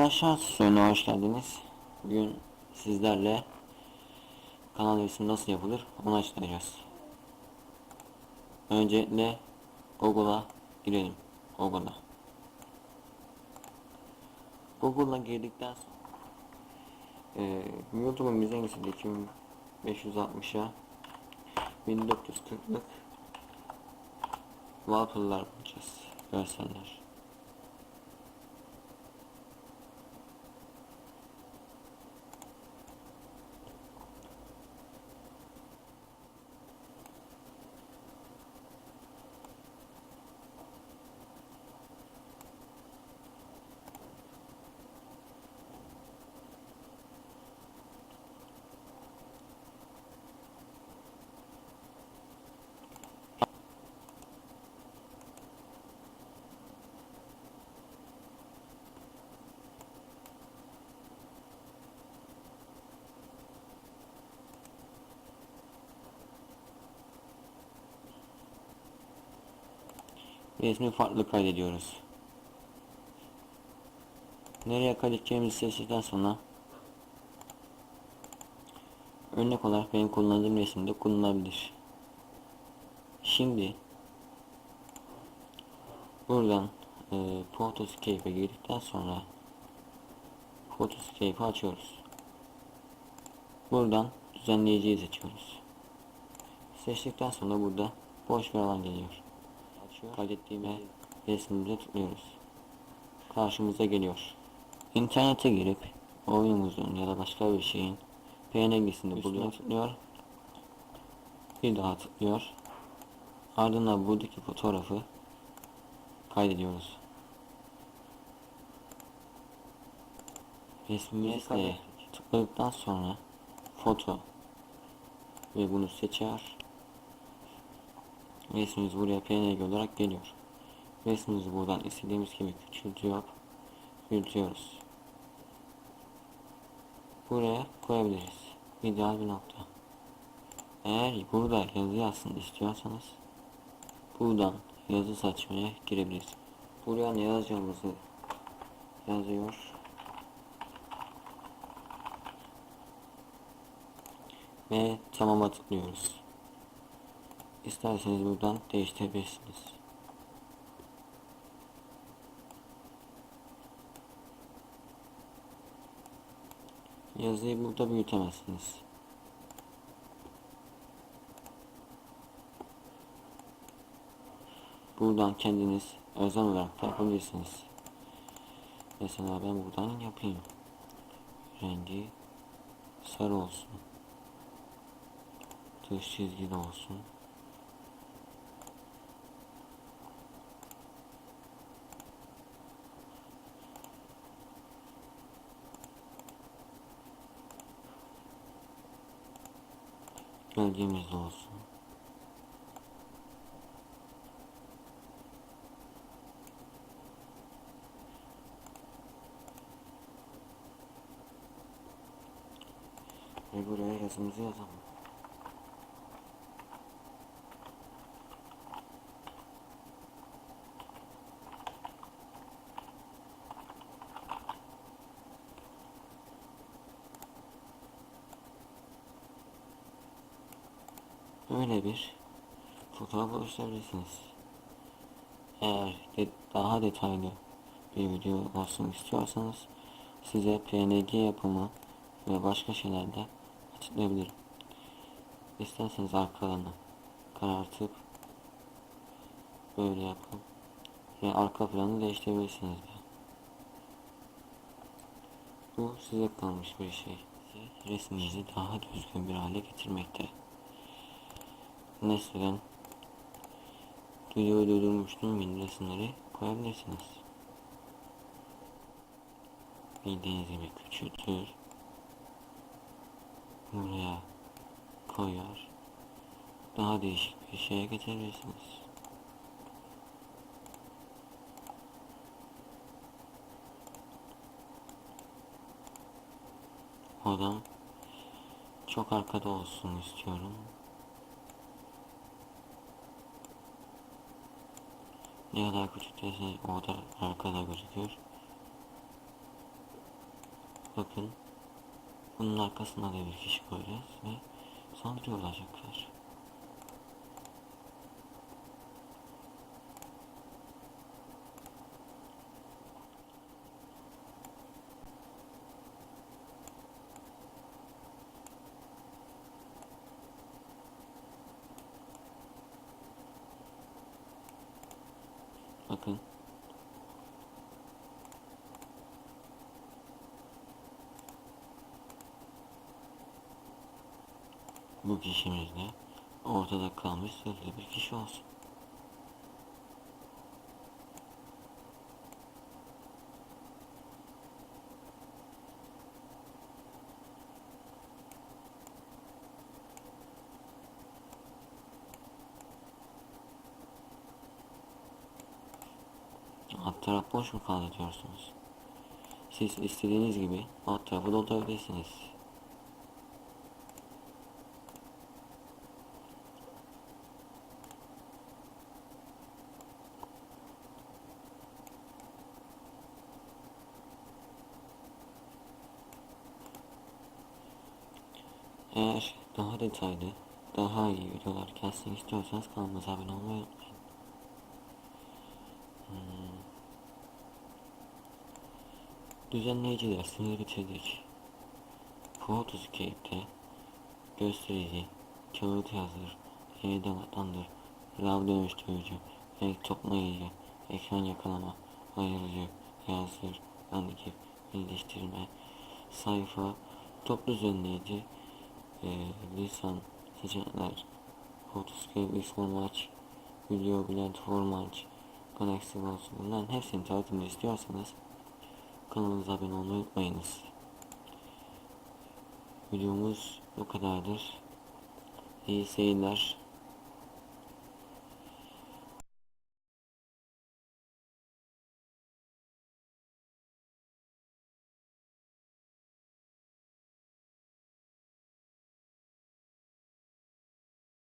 Arkadaşlar suyuna hoş geldiniz. Bugün sizlerle kanal resmi nasıl yapılır onu açıklayacağız. Öncelikle Google'a girelim. Google'a. Google'a girdikten sonra e, YouTube'un bize iyisi 2560'a 1440'lık wallpaper'lar bulacağız. Görseller. Resmi farklı kaydediyoruz. Nereye kaydedeceğimizi seçtikten sonra örnek olarak benim kullandığım resimde kullanılabilir. Şimdi buradan e, Photoscape'e girdikten sonra Photoscape'i açıyoruz. Buradan düzenleyiciyi seçiyoruz. Seçtikten sonra burada boş bir alan geliyor açıyor. Kaydettiğimiz resmimize tıklıyoruz. Karşımıza geliyor. İnternete girip oyunumuzun ya da başka bir şeyin PNG'sini buluyor tıklıyor. Bir daha tıklıyor. Ardından buradaki fotoğrafı kaydediyoruz. Resmimizle tıkladıktan sonra foto ve bunu seçer Resmimiz buraya png olarak geliyor. Resmimizi buradan istediğimiz gibi küçültüyor, büyütüyoruz. Buraya koyabiliriz. İdeal bir nokta. Eğer burada yazı yazsın istiyorsanız buradan yazı saçmaya girebiliriz. Buraya ne yazacağımızı yazıyor. Ve tamama tıklıyoruz. İsterseniz buradan değiştirebilirsiniz. Yazıyı burada büyütemezsiniz. Buradan kendiniz özel olarak da yapabilirsiniz. Mesela ben buradan yapayım. Rengi sarı olsun. Dış çizgili olsun. Gölgemizde olsun. Ve buraya yazımızı yazalım. Böyle bir fotoğraf oluşturabilirsiniz. Eğer de daha detaylı bir video olsun istiyorsanız size PNG yapımı ve başka şeylerde açıklayabilirim. İsterseniz arkalarını karartıp böyle yapıp ve arka planı değiştirebilirsiniz de. Bu size kalmış bir şey. Resminizi daha düzgün bir hale getirmekte. Mesela videoyu durdurmuştum yeni resimleri koyabilirsiniz. Bildiğiniz gibi küçültür. Buraya koyar. Daha değişik bir şeye getirebilirsiniz. Odam çok arkada olsun istiyorum. Ne kadar küçültürseniz o kadar arkada gözüküyor. Bakın. Bunun arkasına da bir kişi koyacağız ve saldırı olacaklar. Bakın. Bu kişimiz de ortada kalmış sözlü bir kişi olsun. Alt taraf boş mu kaldı diyorsunuz? Siz istediğiniz gibi alt tarafı doldurabilirsiniz. Eğer daha detaylı, daha iyi videolar gelsin istiyorsanız kanalımıza abone olmayı unutmayın. Hmm. Düzenleyici dersini bitirdik. Photoscape'de gösterici, kağıt yazır, yeniden vatandır, rav dönüştürücü, renk toplayıcı, ekran yakalama, ayırıcı, yazır, andikip, birleştirme, sayfa, toplu düzenleyici, lisan, seçenekler, Photoscape X Format, Video Blend Format, Galaxy Watch bunların hepsini tanıtımını istiyorsanız kanalımıza abone olmayı unutmayınız. Videomuz bu kadardır. İyi seyirler.